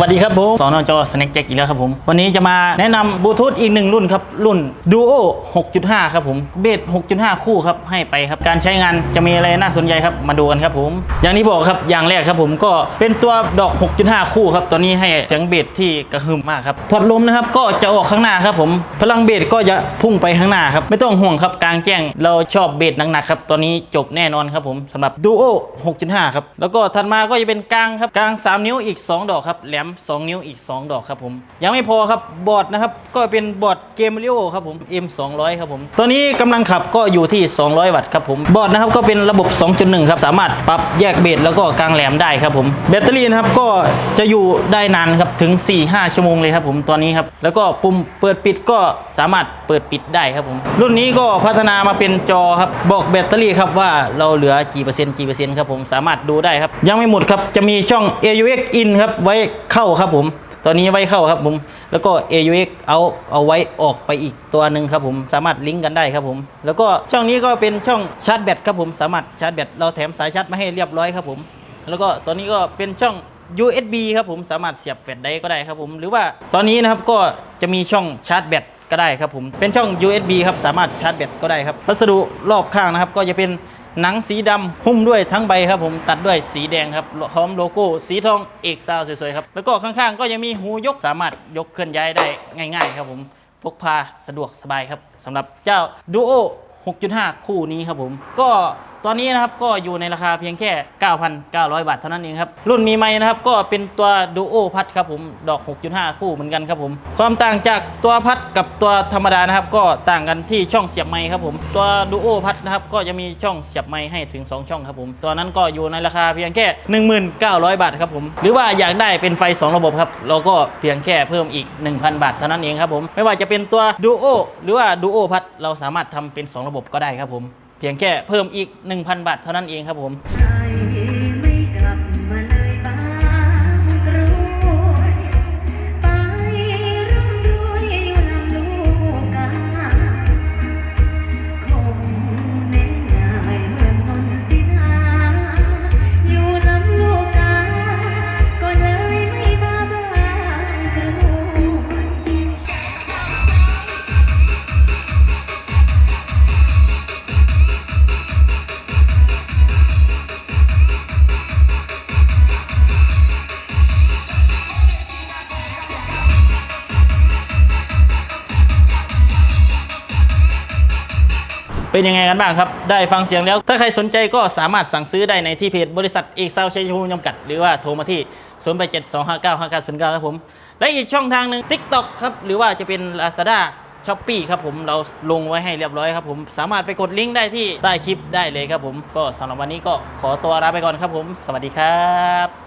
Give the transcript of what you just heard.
วัสดีครับผมสอนอจอสแน็คแจ็คอีกแล้วครับผม วันนี้จะมาแนะนำบลูทูธอีกหนึ่งรุ่นครับ รุ่น Duo 6.5 ครับผม เบส6.5 คู่ครับ ให้ไปครับ การใช้งานจะมีอะไรน่าสนใจครับ มาดูกันครับผม อย่างที่บอกครับ อย่างแรกครับผมก็เป็นตัวดอก 6.5 คู่ครับตัวนี้ให้เสียงเบสที่กระหึ่มมากครับ พอร์ตลมนะครับก็จะออกข้างหน้าครับผม พลังเบสก็จะพุ่งไปข้างหน้าครับ ไม่ต้องห่วงครับ กลางแจ้ง เราชอบเบสหนักๆครับตัวนี้จบแน่นอนครับผมสำหรับ Duo 6.5 ครับ แล้วก็ถัดมาก็จะเป็นกลางครับ กลาง 3 นิ้วอีก 2 ดอกครับ แหลม2 นิ้วอีก 2 ดอกครับผม ยังไม่พอครับบอร์ดนะครับ ก็เป็นบอร์ดเกมเรียครับผม M 200 ครับผมตัวนี้กำลังขับก็อยู่ที่ 200 วัตต์ครับผมบอร์ดนะครับก็เป็นระบบ 2.1 ครับ สามารถปรับแยกเบสแล้วก็กลางแหลมได้ครับผมแบตเตอรี่นะครับก็จะอยู่ได้นานครับถึง 4-5 ชั่วโมงเลยครับผมตัวนี้ครับแล้วก็ปุ่มเปิดปิดก็สามารถเปิดปิดได้ครับผมรุ่นนี้ก็พัฒนามาเป็นจอครับบอกแบตเตอรี่ครับว่าเราเหลือกี่เปอร์เซ็นต์กี่เปอร์เซ็นต์ครับผมสามารถดูได้ครับยังไม่หมดครับจะมีช่อง AUX in ครับไว้เข้าครับผมตัวนี้ไว้เข้าครับผม แล้วก็ AUX เอาเอาไว้ออกไปอีกตัวหนึ่งครับผม สามารถลิงก์กันได้ครับผม แล้วก็ช่องนี้ก็เป็นช่องชาร์จแบตครับผม สามารถชาร์จแบตเราแถมสายชาร์จมาให้เรียบร้อยครับผม แล้วก็ตัวนี้ก็เป็นช่อง USB ครับผมสามารถเสียบแฟลชได้ก็ได้ครับผม หรือว่าตอนนี้นะครับก็จะมีช่องชาร์จแบตก็ได้ครับผม เป็นช่อง USB ครับสามารถชาร์จแบตก็ได้ครับ วัสดุรอบข้างนะครับก็จะเป็น หนังสีดำหุ้มด้วยทั้งใบครับผมตัดด้วยสีแดงครับพร้อมโลโก้สีทองเอกซาวสวยๆครับแล้วก็ข้างๆ ก็ยังมีหูยกสามารถยกเคลื่อนย้ายได้ง่ายๆ ครับผมพกพาสะดวกสบายครับสำหรับเจ้าดูโอ6.5 คู่นี้ครับผมก็ ตอนนี้นะครับก็อยู่ในราคาเพียงแค่ 9,900 บาทเท่านั้นเองครับ รุ่นมีไม้นะครับก็เป็นตัว Duo พัดครับผม ดอก 6.5 คู่เหมือนกันครับผม ความต่างจากตัวพัดกับตัวธรรมดานะครับก็ต่างกันที่ช่องเสียบไม้ครับผม ตัว Duo พัดนะครับก็จะมีช่องเสียบไม้ให้ถึง 2 ช่องครับผม ตัวนั้นก็อยู่ในราคาเพียงแค่ 19,000 บาทครับผม หรือว่าอยากได้เป็นไฟ 2 ระบบครับเราก็เพียงแค่เพิ่มอีก 1,000 บาทเท่านั้นเองครับผม ไม่ว่าจะเป็นตัว Duo หรือว่า Duo พัดเราสามารถทำเป็น 2 ระบบก็ได้ครับผม เพียงแค่เพิ่มอีก 1,000 บาทเท่านั้นเองครับผม เป็นยังไงกันบ้างครับ ได้ฟังเสียงแล้ว ถ้าใครสนใจก็สามารถสั่งซื้อได้ในที่เพจบริษัทเอกเซาชัยภูมิจำกัด หรือว่าโทรมาที่ 0 8 7 2 5 9 5 9 0 9 ครับผม และอีกช่องทางหนึ่ง TikTok ครับ หรือว่าจะเป็น Lazada s h o p e e ครับผมเราลงไว้ให้เรียบร้อยครับผมสามารถไปกดลิงก์ได้ที่ใต้คลิปได้เลยครับผมก็สำหรับวันนี้ก็ขอตัวลาไปก่อนครับผม สวัสดีครับ